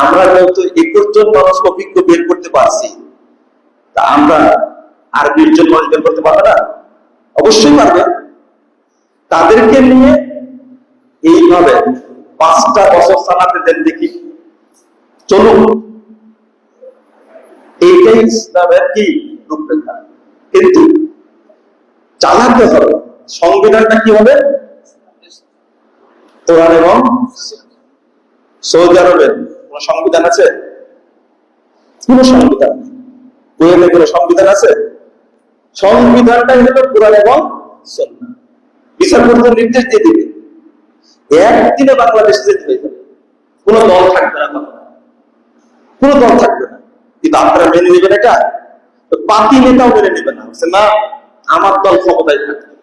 আমরা যেহেতু একুশ জন মানুষ অভিজ্ঞ বের করতে পারছি, তা আমরা আর বিশ জন মানুষ বের করতে পারবে না? অবশ্যই পারবে। তাদেরকে নিয়ে এইভাবে পাঁচটা বছর চালাতে দেন দেখি। চলুন। এইটাই ইসলামের কি রূপরেখা? কিন্তু চালাতে হবে। সংবিধানটা কি হবে? কোরআন এবং সৌদি আরবের। কোন সংবিধান আছে? কোন সংবিধান কুয়েতে কোন সংবিধান আছে? সংবিধানটাই হলো কোরআন এবং সুন্নাহ। বিচার করতে নির্দেশ দিয়ে দিবে। একদিনে বাংলাদেশ যেতে হয়ে যাবে। কোন দল থাকবে না কোন দল থাকবে না। কিন্তু আপনারা মেনে নেবেন এটা? পাতি নেতাও মেনে নেবে না। না, আমার দল ক্ষমতায় থাকবে।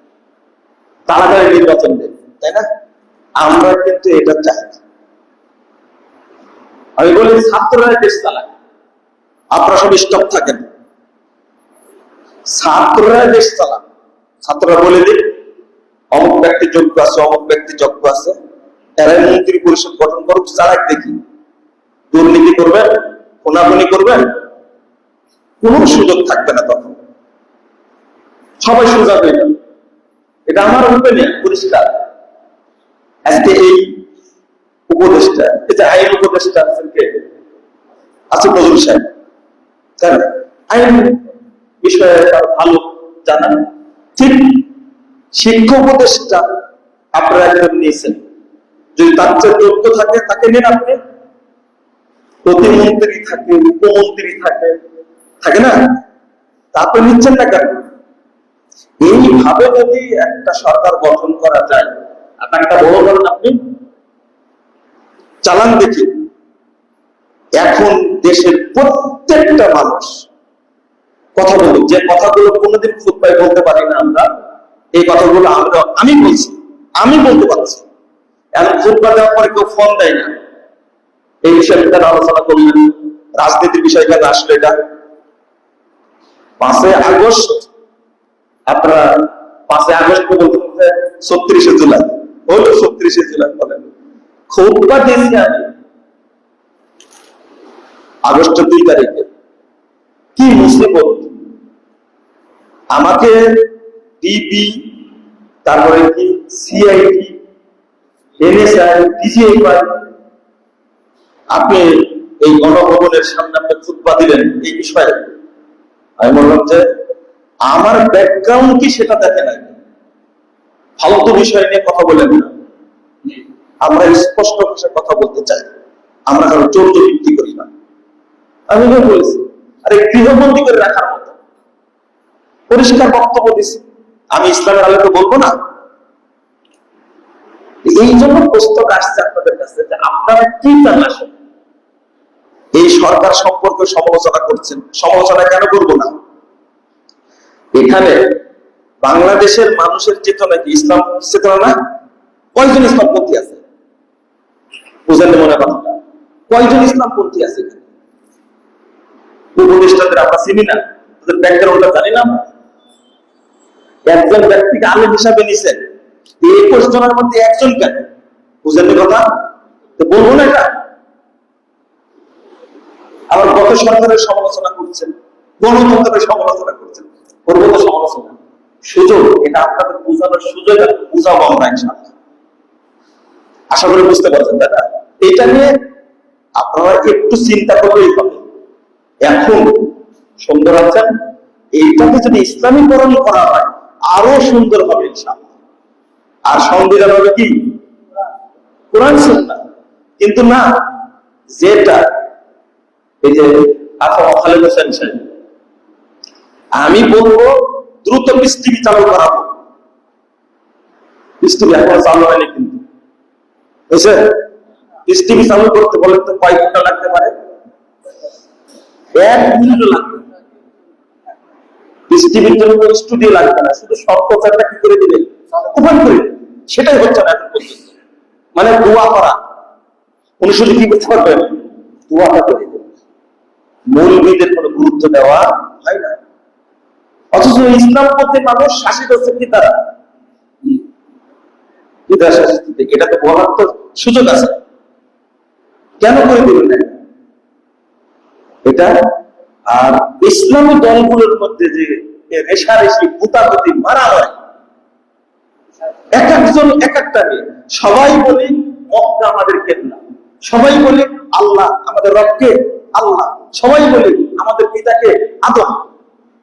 তাড়াতাড়ি নির্বাচন দেবে, তাই না? আমরা কিন্তু এটা চাই। আমি বলি ছাত্ররা দেশ চালায়। আপনারা সব স্টপ থাকেন। ছাত্ররা দেশ চালান ছাত্ররা বলে দিন অমুক ব্যক্তি যোগ্য আছে, অমুক ব্যক্তি যোগ্য আছে। এরাই মন্ত্রী পরিষদ গঠন করুক চালাক দেখি। দুর্নীতি করবেন কোনাগুনি করবেন, কোন সুযোগ থাকবে না তখন। সবাই সোজা হয়ে এটা আমার ওপেনিয়ন পরিষ্কার। আজকে এই উপদেশটা এই যে আইন উপদেশটা আছেন কে আছে নজরুল সাহেব। আইন বিষয়ে তার ভালো জানা ঠিক শিক্ষা উপদেশটা আপনারা একজন নিয়েছেন। যদি তার চেয়ে যোগ্য থাকে, তাকে নেন আপনি। প্রতিমন্ত্রী থাকে, উপমন্ত্রী থাকে। থাকে না? তারপরে নিচ্ছেন না কেন? এইভাবে যদি একটা সরকার গঠন করা যায় আপনার একটা বড় ধরেন আপনি চালান দেখি। এখন দেশের প্রত্যেকটা মানুষ কথা বলুন যে কথাগুলো কোনোদিন ফুটপায় বলতে পারি না আমরা, এই কথাগুলো আমরা আমি বলছি। আমি বলতে পারছি। এখন ফুটপাত দেওয়ার পরে কেউ ফোন দেয় না। এই বিষয়ে আলোচনা করলেন। রাজনীতির বিষয় কেন আসলো এটা? পাঁচই আগস্ট, আপনারা পাঁচই আগস্ট বলতে বলতে ছত্রিশে জুলাই। হলো ছত্রিশে জুলাই বলেন। খুব বা দিয়েছি আমি আগস্টের দুই তারিখে। কি মুসিবত আমাকে ডিবি তারপরে কি সিআইডি এনএসআই ডিজিআই আপনি এই গণভবনের সামনে আপনি খুতবা দিলেন এই বিষয়ে। আমি বললাম যে, আমার ব্যাকগ্রাউন্ড কি সেটা দেখে নাই। ফালতু বিষয় নিয়ে কথা বলেন না। আমরা স্পষ্ট ভাষায় কথা বলতে চাই। আমরা কারও চৌর্য ভিত্তি করি না। আমি বলেছি। আরে গৃহবন্দী করে রাখার মতো। পরিষ্কার বক্তব্য দিছি। আমি ইসলামের আলোকে বলব না। এই জন্য প্রস্তাব আসছে আপনাদের কাছে যে আপনারা কি আসেন এই সরকার সম্পর্কে সমালোচনা করছেন। সমালোচনা কেন করব না? এখানে বাংলাদেশের মানুষের চেতনা কি ইসলাম চেতনা না কয়জন ইসলামপন্থী আছে? বুঝেন না মনে কথাটা কয়জন ইসলামপন্থী আছে উপদেষ্টাদের আমরা চিনি না। তাদের ব্যাকগ্রাউন্ডটা জানি না একজন ব্যক্তিকে আলেম হিসাবে নিছেন। এই মধ্যে একজন কেন? কথা? তো বলব না এটা। আবার গত সরকারের সমালোচনা করছেন, গণতন্ত্রের সমালোচনা করছেন। সমালোচনা। সুযোগ, এটা আপনাদের বোঝানোর সুযোগ বুঝাবো আমরা ইনশাআল্লাহ। আশা করি বুঝতে পারছেন, দাদা। এটা নিয়ে আপনারা একটু চিন্তা করলেই হবে। এখন সুন্দর আছেন, এইটাকে যদি ইসলামীকরণ করা হয়, আরও সুন্দর হবে আর সংবিধান হবে কি? কোরআন সুন্নাহ। কিন্তু না, যেটা এই যে খালেদ হোসেন আমি বলব দ্রুত পৃষ্টিভি চালু করাবো। পৃষ্টিভি এখন চালু হয়নি কিন্তু। বুঝছে পৃষ্টিভি চালু করতে বলে তো কয় ঘণ্টা লাগতে পারে। এক লাগবে জন্য কোনো স্টুডিও লাগবে না। শুধু সব প্রচারটা কি করে দিবে? ওপেন করে সেটাই হচ্ছে না এখন পর্যন্ত। মানে দোয়া করা। উনি কি করতে পারবেন দোয়াটা করে দেবেন মৌলবীদের কোনো গুরুত্ব দেওয়া হয় না। অথচ ইসলাম পথে মানুষ শাসিত হচ্ছে কি তারা? এটা তো বলার তো সুযোগ আছে। কেন করে দিবেন না? এটা, আর ইসলামী দলগুলোর মধ্যে যে রেশারেশি গুতাগুতি মারামারি এক একজন এক একটা সবাই বলি, মক্কা আমাদের কেবলা। সবাই বলি, আল্লাহ আমাদের রবকে আল্লাহ। সবাই বলি, আমাদের পিতাকে আদম।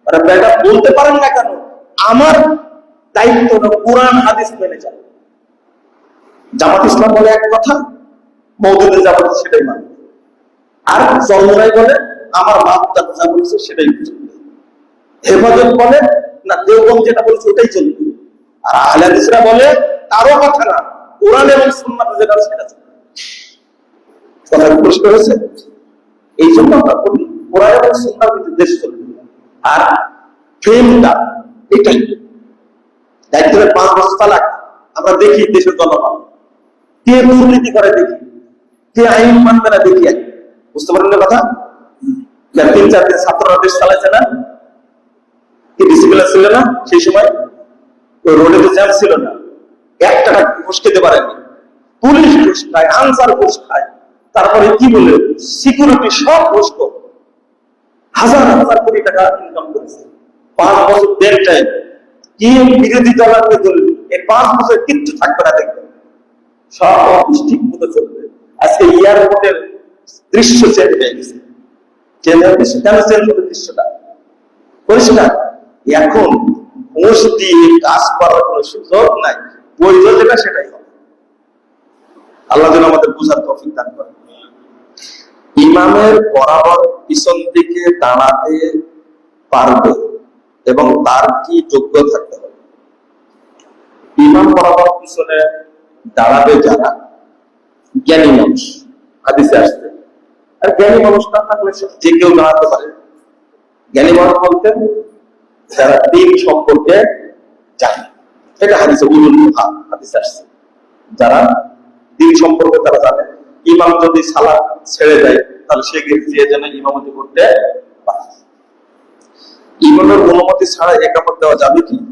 বেটা বলতে পারেন না কেন? আমার দায়িত্ব কোরআন, হাদিস মেনে যাও জামাত ইসলাম বলে এক কথা মৌদুদের জামাত সেটাই মানে। আর চরমরাই বলে, আমার মা যা যা বলেছে সেটাই হেফাজত বলে, না দেওবন যেটা বলেছে ওটাই চলবে। আর আহলাদিসরা বলে, কারও কথা না, কোরআন এবং সুন্নাতে যেটা সেটা কথা পরিষ্কার হয়েছে? এই জন্য আমরা বলি, কোরআন এবং সুন্নার ভিত্তিতে দেশ চলবে। আর ফ্রেমটা এটাই। দায়িত্বের পাঁচ বছর তালাক, আমরা দেখি দেশের জনগণ। কে দুর্নীতি করে দেখি? কে আইন মানবে না দেখি। বুঝতে পারলেন কথা? তিন চার দিন ছাত্ররা দেশ চালাচ্ছে না? কি ডিসিপ্লিন ছিল না সেই সময়? ওই রোডে তো জ্যাম ছিল না। এক টাকা ঘুষ খেতে পারেনি। পুলিশ ঘুষ খায়, আনসার ঘুষ খায়। তারপরে কি বলে সিকিউরিটি সব ঘুষ করে। হাজার হাজার কোটি টাকা ইনকাম করেছে। পাঁচ বছর দেড় টাইম কি বিরোধী দলের ধরল? এই পাঁচ বছর কিচ্ছু থাকবে না দেখবেন সব ঠিক মতো চলবে। আজকে এয়ারপোর্টের দৃশ্য চেঞ্জ হয়ে গেছে। চেঞ্জ হয়ে গেছে কেন চেঞ্জ হবে দৃশ্যটা? এখন ঘুষ দিয়ে কাজ করার কোনো সুযোগ নাই। যেটা সেটাই হবে। আল্লাহ যেন আমাদের বুঝার তফিক দান করে ইমামের বরাবর পিছন দিকে দাঁড়াতে পারবে এবং তার কি যোগ্য থাকতে হবে? ইমাম বরাবর পিছনে দাঁড়াবে যারা, জ্ঞানী মানুষ, হাদিসে আসছে। আর জ্ঞানী মানুষ না থাকলে যে কেউ দাঁড়াতে পারে। জ্ঞানী মানুষ বলতে যারা দিন সম্পর্কে জানে। এটা হাদিসে উলুল মুহা হাদিসে আসছে। যারা দিন সম্পর্কে তারা জানে। ইমাম যদি সালাদ ছেড়ে দেয়, তাহলে সে গিয়ে যেন ইমামতি করতে পারে। ইমামের অনুমতি ছাড়া একামত দেওয়া যাবে কি?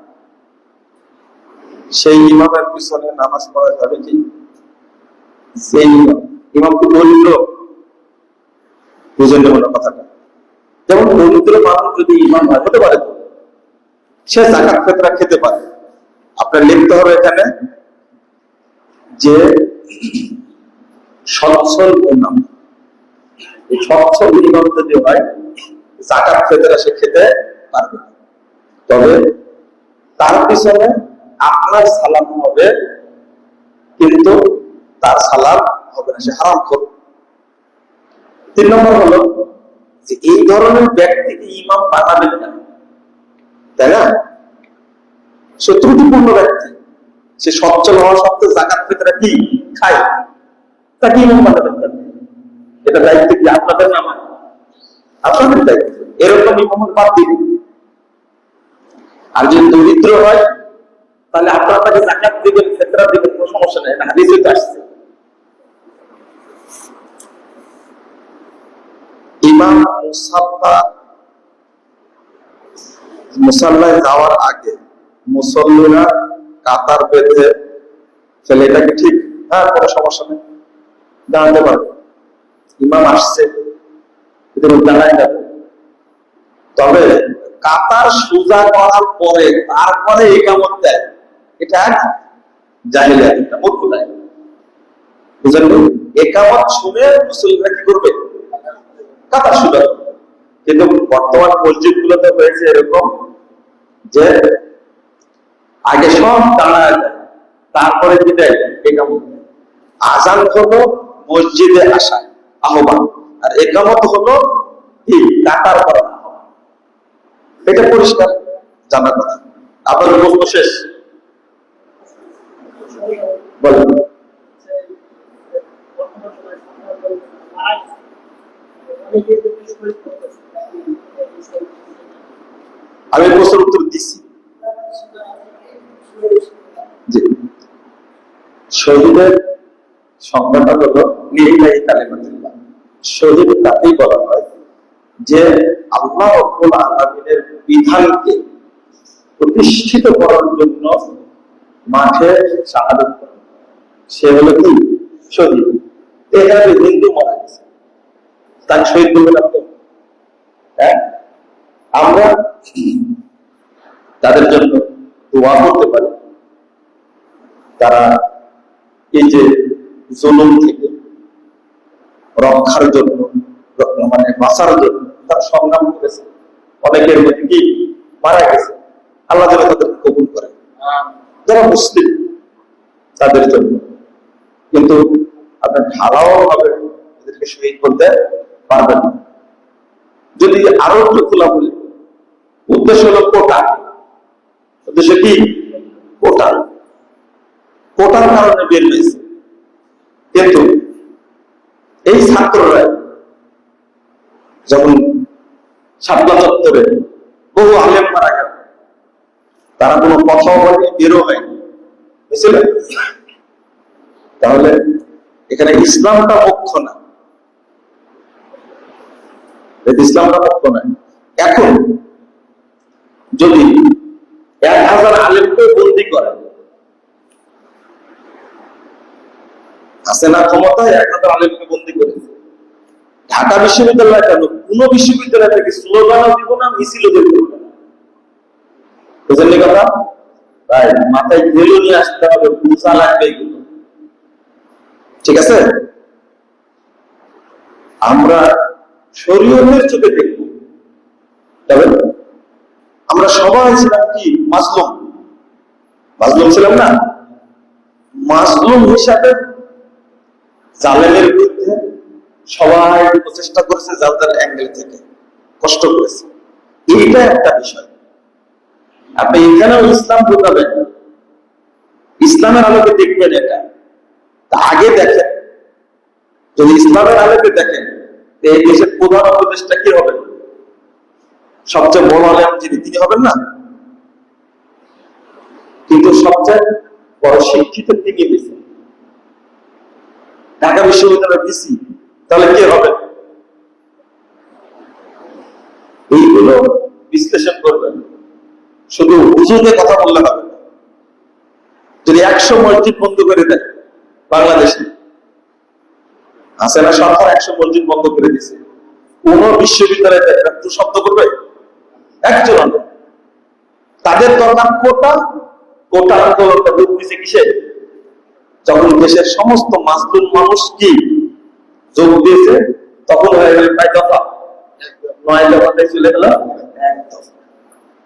সেই ইমামের পিছনে নামাজ পড়া যাবে কি? সেই ইমাম। কি দরিদ্র বুঝেন না কথাটা। যেমন দরিদ্র মানুষ যদি ইমাম হয় হতে পারে সে জাকাত ফেতরা খেতে পারে। আপনার লিখতে হবে এখানে যে সচ্ছল ইমাম। সচ্ছল ইমাম যদি হয়, জাকাত ফেতরা সে খেতে পারবে তবে তার পিছনে আপনার সালাম হবে, কিন্তু তার সালাম হবে না, সে হারাম করবে তিন নম্বর হলো যে এই ধরনের ব্যক্তিকে ইমাম বানাবেন না। তাই না? সে ত্রুটিপূর্ণ ব্যক্তি। সে সচ্ছল হওয়া সত্ত্বেও জাকাত ফেতরা কি? খায়। তাকে ইমাম বানাবেন কেন এটা দায়িত্ব কি আপনাদের না আমার? আপনাদের দায়িত্ব। এরকম ইমামের বাদ দিন। আর যদি দরিদ্র হয় তাহলে আপনারা তাকে জাকাত দিবেন, ফেতরা দিবেন, কোনো সমস্যা নেই। হাদিসে তো আসছে। ইমাম মুসাল্লা, মুসাল্লায় যাওয়ার আগে মুসল্লিরা কাতার বেঁধে ফেলে, এটা কি ঠিক? হ্যাঁ কোনো সমস্যা নেই। দাঁড়াতে পারবে। ইমাম আসছে। কিন্তু দাঁড়ায় যাবে। তবে কাতার সোজা করার পরে, তারপরে একামত দেয়। এটা একটা মূর্খ বুঝলেন একামত শুনে মুসলিমরা কি করবে? কিন্তু বর্তমান মসজিদ গুলোতে হয়েছে এরকম যে আগে সব তারপরে দেয় একামত আজান হলো মসজিদে আসা, আহ্বান। আর একামত হলো কি কাতার করা এটা পরিষ্কার জানার কথা। আপনার প্রশ্ন শেষ। বলেন আমি প্রশ্ন উত্তর জি। শহীদের সংজ্ঞাটা হলো নির্বাহী কালেমাতুল্লাহ। শহীদ তাকেই বলা হয় যে আল্লাহ রব্বুল আলমিনের বিধানকে প্রতিষ্ঠিত করার জন্য মাঠে করে। সে হলো কি শহীদ। এখানে হিন্দু মারা গেছে। তার শহীদ বলবেন আপনি? হ্যাঁ? আমরা তাদের জন্য দোয়া করতে পারি। তারা এই যে জুলুম থেকে রক্ষার জন্য মানে বাঁচার জন্য তারা সংগ্রাম করেছে। অনেকের মধ্যে কি মারা গেছে? আল্লাহ যেন তাদের কবুল করে। যারা মুসলিম তাদের জন্য কিন্তু আপনার ঢালাও ভাবে এদেরকে শহীদ করতে পারবেন যদি আরও একটু খোলা বলি উদ্দেশ্য হলো কোটা। উদ্দেশ্য কি? কোটা। কোটার কারণে বের হয়েছে। কিন্তু এই ছাত্ররা যখন শাপলা চত্বরে বহু আলেম মারা গেল, তারা কোনো কথাও বলে বেরো হয়নি। বুঝলেন তাহলে এখানে ইসলামটা পক্ষ না। ইসলামটা মুখ্য নয় এখন যদি এক হাজার আলেমকে বন্দি করে, আছে না ক্ষমতায়? এক হাজার আলেমকে বন্দি করেছে ঢাকা বিশ্ববিদ্যালয় কেন? কোন বিশ্ববিদ্যালয় থেকে স্লোগানও দিব না, মিছিলও দিব না। বুঝলেন কথা? তাই মাথায় ঘেলো নিয়ে আসতে হবে পূজা লাগবে এগুলো ঠিক আছে? আমরা শরীয়তের চোখে দেখব। তবে আমরা সবাই ছিলাম কি? মাসলুম। মাসলুম ছিলাম না? মাসলুম হিসাবে জালেমের বিরুদ্ধে সবাই প্রচেষ্টা করেছে যার যার অ্যাঙ্গেল থেকে। কষ্ট করেছে। এইটা একটা বিষয়। আপনি এখানেও ইসলাম ঢুকাবেন। ইসলামের আলোকে দেখবেন এটা। আগে দেখেন। যদি ইসলামের আলোকে দেখেন এই দেশের প্রধান উপদেশটা কি হবে সবচেয়ে বড় আলেম যিনি, তিনি হবেন না? কিন্তু সবচেয়ে বড় শিক্ষিত তিনি হয়েছেন ঢাকা বিশ্ববিদ্যালয়ের ভিসি, তাহলে কে হবে এইগুলো বিশ্লেষণ করবেন। শুধু হুজুরদের কথা বললে হবে। যদি একশো মসজিদ বন্ধ করে দেয় বাংলাদেশে। আছে না? সরকার একশো মসজিদ বন্ধ করে দিছে কোন বিশ্ববিদ্যালয়ে একটু শব্দ করবে? একজন তাদের দরকার কোটা। কোটা আন্দোলনটা রূপ দিছে কিসে যখন দেশের সমস্ত মাসলুম মানুষ কি যোগ দিয়েছে, তখন হয়ে গেল প্রায় দফা? নয় দফাতে চলে গেল দফা।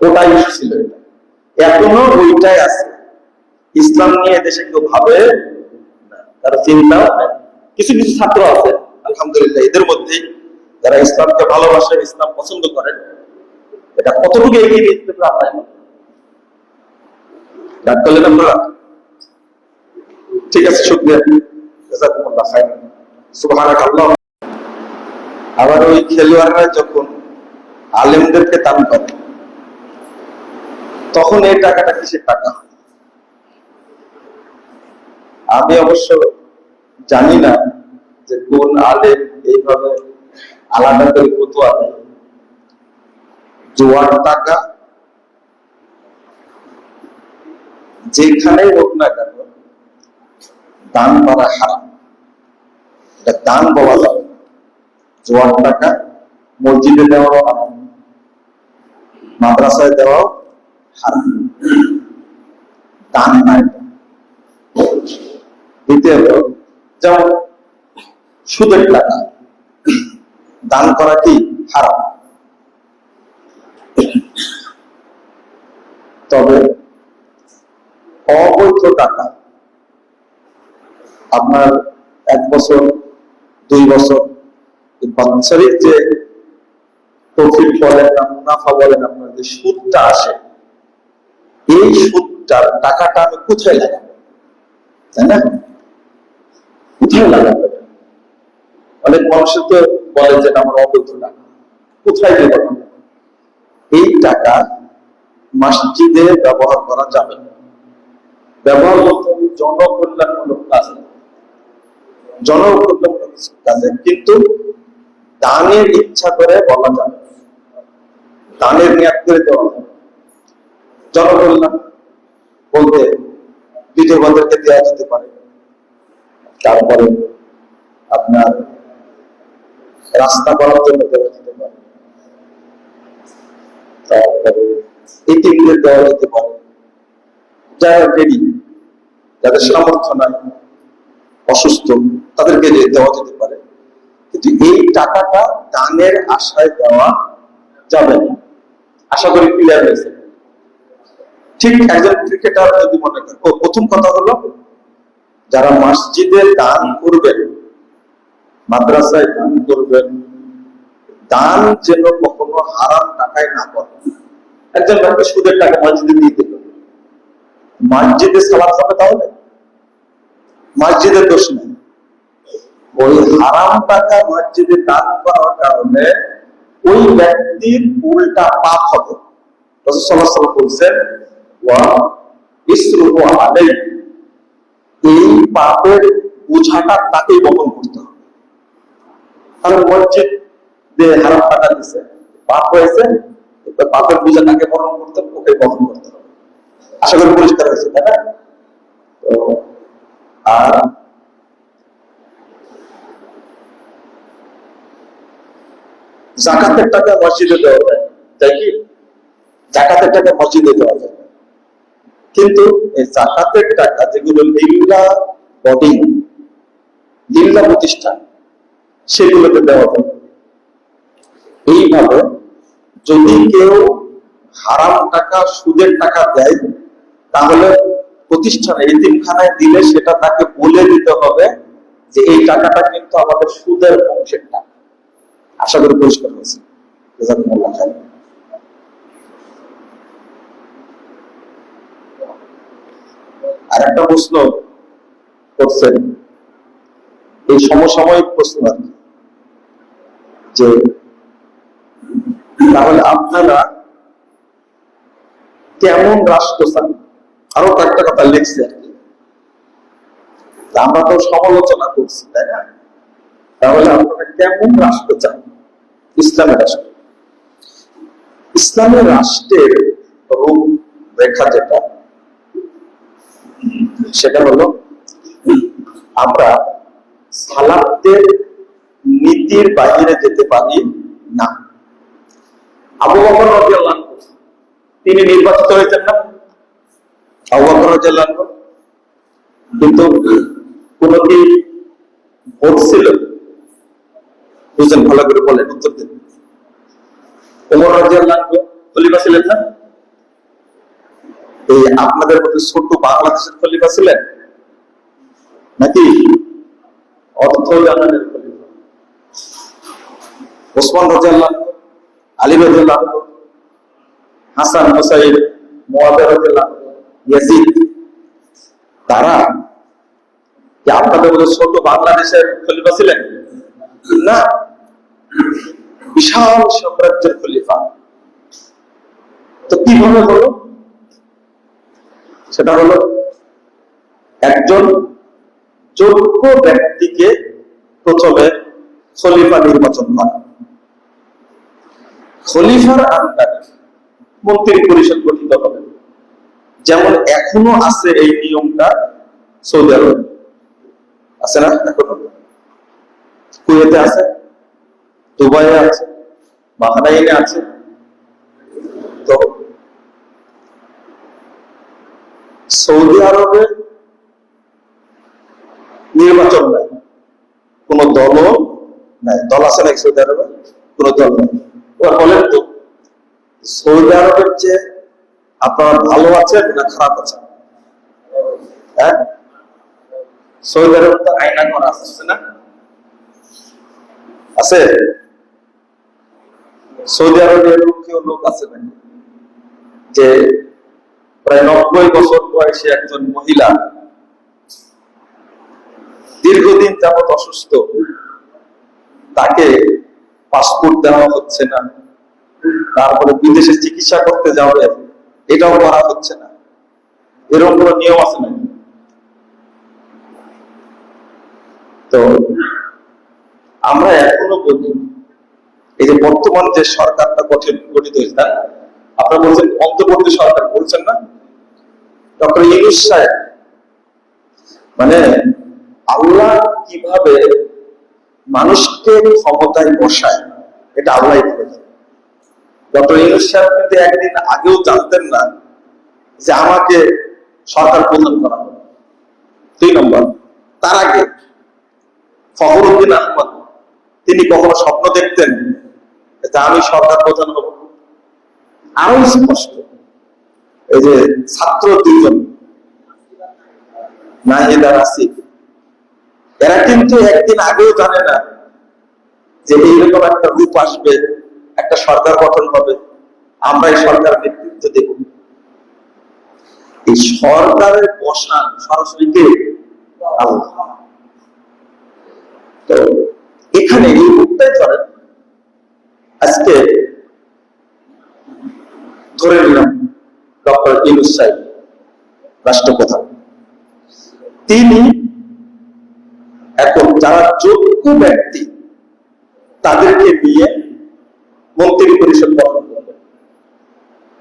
ওটাই ছিল এখনও ওইটাই আছে। ইসলাম নিয়ে দেশে কেউ ভাবে তারা চিন্তা কিছু কিছু ছাত্র আছে, আলহামদুলিল্লাহ, এদের মধ্যেই যারা ইসলামকে ভালোবাসে, ইসলাম পছন্দ করেন এটা কতটুকু এগিয়ে যেতে পারে। রাগ করলেন ঠিক আছে, শুক্রিয়া। সুবহানাকাল্লাহ। আবার ওই খেলোয়াড়রা যখন আলেমদেরকে দান করে, তখন এই টাকাটা কিসের টাকা? আমি অবশ্য জানি না যে কোন আলেম এইভাবে আলাদা করে ফতুয়া দেয়। জোয়ার টাকা, যেখানেই হোক না কেন, দান করা হারাম। এটা দান বলা যাবে জোয়ার টাকা, মসজিদে দেওয়াও হারাম, মাদ্রাসায় দেওয়াও হারাম। দান নাই। দ্বিতীয়ত যেমন সুদের টাকা। দান করা কি হারাম? তবে অবৈধ টাকা আপনার এক বছর, দুই বছর বাৎসরিক যে প্রফিট বলেন না মুনাফা বলেন আপনার যে সুদটা আসে, এই সুদটার টাকাটা আমি কোথায় লাগাবো? তাই না? কোথায় লাগাবো অনেক মানুষের তো বলে যে আমার অবৈধ টাকা কোথায় দেব? এই টাকা মসজিদে ব্যবহার করা যাবে না। ব্যবহার করতে হবে জনকল্যাণমূলক কাজে। জনকল্যাণমূলক কাজে। কিন্তু দানের ইচ্ছা করে বলা যাবে দানের নিয়াত করে দেওয়া যাবে জনকল্যাণ বলতে বিধবাদেরকে দেওয়া যেতে পারে। তারপরে আপনার রাস্তা করার জন্য যেতে পারে তারপরে দেওয়া যেতে পারে। যারা দেরি যাদের সামর্থ্য নাই, অসুস্থ, তাদেরকে দেওয়া যেতে পারে। কিন্তু এই টাকাটা দানের আশায় দেওয়া যাবে না। আশা করি ক্লিয়ার হয়েছে। ঠিক একজন ক্রিকেটার যদি মনে করেন প্রথম কথা হলো যারা মসজিদে দান করবেন, মাদ্রাসায় দান করবেন, দান যেন কখনো হারাম টাকায় না করে একজন ব্যক্তি সুদের টাকা মসজিদে দিয়ে দিল। মসজিদে সালাত হবে তাহলে? মসজিদের দোষ নেই। ওই হারাম টাকা মসজিদে দান করার কারণে ওই ব্যক্তির উল্টা পাপ হবে। বলছেন, ওয়া ইসরুহু আলাইহি। এই পাপের বোঝাটা তাকেই বহন করতে হবে। কারণ মসজিদ যে হারাম টাকা দিছে, পাপ হয়েছে পাপের বোঝা তাকে বহন করতে হবে, ওকে বহন করতে হবে। আশা করি পরিষ্কার হয়েছে, তাই না? তো, আর জাকাতের টাকা মসজিদে দেওয়া যায়। তাই কি? জাকাতের টাকা মসজিদে দেওয়া যায়। কিন্তু জাকাতের টাকা যেগুলো লিল্লা বডি লিল্লা প্রতিষ্ঠান, সেগুলোকে দেওয়া যাবে এইভাবে যদি কেউ হারাম টাকা, সুদের টাকা দেয়, তাহলে প্রতিষ্ঠানে এতিমখানায় দিলে সেটা তাকে বলে দিতে হবে যে এই টাকাটা কিন্তু আমাদের সুদের অংশের টাকা। আশা করি পরিষ্কার হয়েছে। আর একটা প্রশ্ন করছেন। এই সমসাময়িক প্রশ্ন আর কি। যে তাহলে আপনারা কেমন রাষ্ট্র চান? আরও কয়েকটা কথা লিখছে আর কি। আমরা তো সমালোচনা করছি, তাই না? তাহলে আপনারা কেমন রাষ্ট্র চান? ইসলামের রাষ্ট্র। ইসলামের রাষ্ট্রের রূপ রেখা যেটা সেটা হলো, আমরা সালাতের নীতির বাইরে যেতে পারি না। আবু বকর রাদিয়াল্লাহু তিনি নির্বাচিত হয়েছেন না? আবু বকর রাদিয়াল্লাহু কিন্তু কোন কি ভোট ছিল? বুঝলেন ভালো করে বলেন উত্তর দিন। ওমর রাদিয়াল্লাহু খলিফা ছিলেন না? এই আপনাদের মধ্যে ছোট্ট বাংলাদেশের খলিফা ছিলেন? নাকি? অর্থ জানানের খলিফা। ওসমান রাজিয়াল্লাহ আলী রাজিয়াল্লাহ হাসান হুসাইন মুয়াবিয়া রাজিয়াল্লাহ ইয়াজিদ। তারা কি আপনাদের মধ্যে ছোট বাংলাদেশের খলিফা ছিলেন? না। বিশাল সাম্রাজ্যের খলিফা। তো কীভাবে হলো? সেটা হলো একজন যোগ্য ব্যক্তিকে প্রথমে খলিফা নির্বাচন করা। খলিফার আন্ডারে মন্ত্রী পরিষদ গঠিত হবে। যেমন এখনও আছে এই নিয়মটা সৌদি আরবে। আছে না এখনও? কুয়েতে আছে? দুবাইয়ে আছে? বাহরাইনে আছে? তো সৌদি আরবে নির্বাচন নাই। কোন দলও নাই। দল আছে নাকি সৌদি আরবে? কোন দল নেই। তো, সৌদি আরবের যে আপনারা ভালো আছেন না খারাপ আছেন? হ্যাঁ? সৌদি আরবে তো আইনা করা আছে, না? আছে? সৌদি আরবে এরকম কেউ লোক আছে নাকি? যে প্রায় নব্বই বছর বয়সী একজন মহিলা দীর্ঘদিন যাবৎ অসুস্থ। তাকে পাসপোর্ট দেওয়া হচ্ছে না। তারপরে বিদেশে চিকিৎসা করতে যাবে এটাও করা হচ্ছে না। এরকম কোনো নিয়ম আছে নাকি? তো আমরা এখনও বলি, এই যে বর্তমান যে সরকারটা গঠিত হয়েছে আপনারা বলছেন অন্তর্বর্তী সরকার বলছেন না? ডক্টর ইউনুস সাহেব মানে আল্লাহ কীভাবে মানুষকে ক্ষমতায় বসায়, এটা আল্লাহ ডক্টর ইউনুস সাহেব কিন্তু একদিন আগেও জানতেন না যে আমাকে সরকার প্রধান করা হবে। দুই নম্বর, তার আগে ফখরুদ্দিন আহমদ, তিনি কখনো স্বপ্ন দেখতেন যে আমি সরকার প্রধান হব। আরও স্পষ্ট এই যে ছাত্র দুজন নাহিদা রাসিক এরা কিন্তু একদিন আগেও জানে না যে এইরকম একটা রূপ আসবে, একটা সরকার গঠন হবে। আমরা এই সরকার নেতৃত্ব দেব। এই সরকারের বসান সরাসরি কে? আল্লাহ। তো এখানে এই রূপটাই ধরেন। আজকে ধরে নিলাম ডক্টর ইউনুস সাহেব রাষ্ট্রপ্রধান। তিনি এখন যারা যোগ্য ব্যক্তি, তাদেরকে নিয়ে মন্ত্রী পরিষদ গঠন করবেন।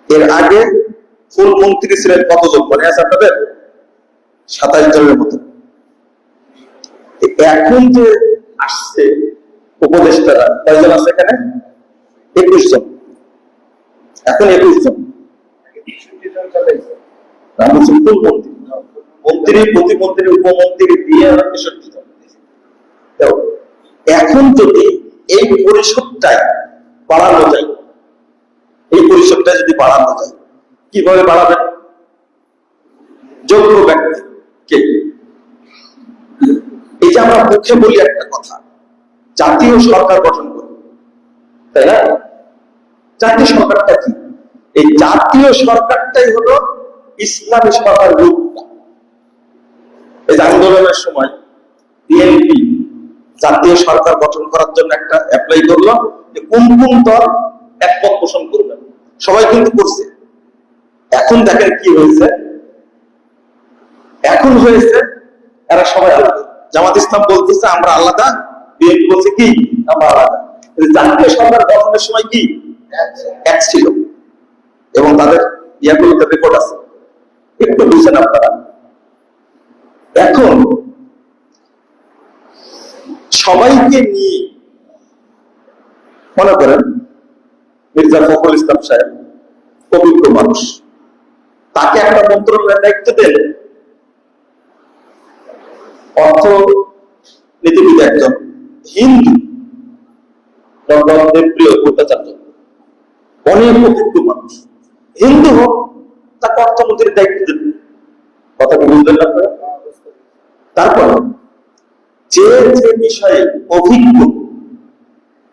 এর আগে ফুল মন্ত্রী ছিলেন, কতজন? মনে আছে আপনাদের? সাতাশ জনের মতো। এখন যে আসছে উপদেষ্টারা, কয়জন আছে এখানে? একুশ জন। এখন একুশ জন। মন্ত্রী মন্ত্রী প্রতিমন্ত্রী, উপমন্ত্রী দিয়ে জন তো এখন যদি এই পরিষদটাই বাড়ানো যায়, এই পরিষদটা যদি বাড়ানো যায়, কীভাবে বাড়াবেন যোগ্য ব্যক্তি কে? এই যে আমরা মুখে বলি একটা কথা, জাতীয় সরকার গঠন করব তাই না? জাতীয় সরকারটা কি? এই জাতীয় সরকারটাই হলো ইসলামী সরকার রূপটা এই আন্দোলনের সময় বিএনপি জাতীয় সরকার গঠন করার জন্য একটা অ্যাপ্লাই করল যে কোন কোন দল একমত পোষণ করবে। সবাই কিন্তু করছে। এখন দেখেন কি হয়েছে? এখন হয়েছে, এরা সবাই আলাদা। জামাত ইসলাম বলতেছে, আমরা আলাদা। বিএনপি বলছে, কি? আমরা আলাদা। জাতীয় সরকার গঠনের সময় কি? এক ছিল। এবং তাদের ইয়াগুলোতে রেকর্ড আছে। একটু বুঝছেন আপনারা। এখন সবাইকে নিয়ে মনে করেন, মির্জা ফখরুল ইসলাম সাহেব অভিজ্ঞ মানুষ। তাকে একটা মন্ত্রণালয়ের দায়িত্ব দেন। অর্থনীতিবিদ একজন, হিন্দু প্রিয় ভট্টাচার্য অনেক অভিজ্ঞ মানুষ। হিন্দু হোক তাকে অর্থমন্ত্রীর দায়িত্ব দেবে। কথা কি বুঝলেন তারপর যে যে বিষয়ে অভিজ্ঞ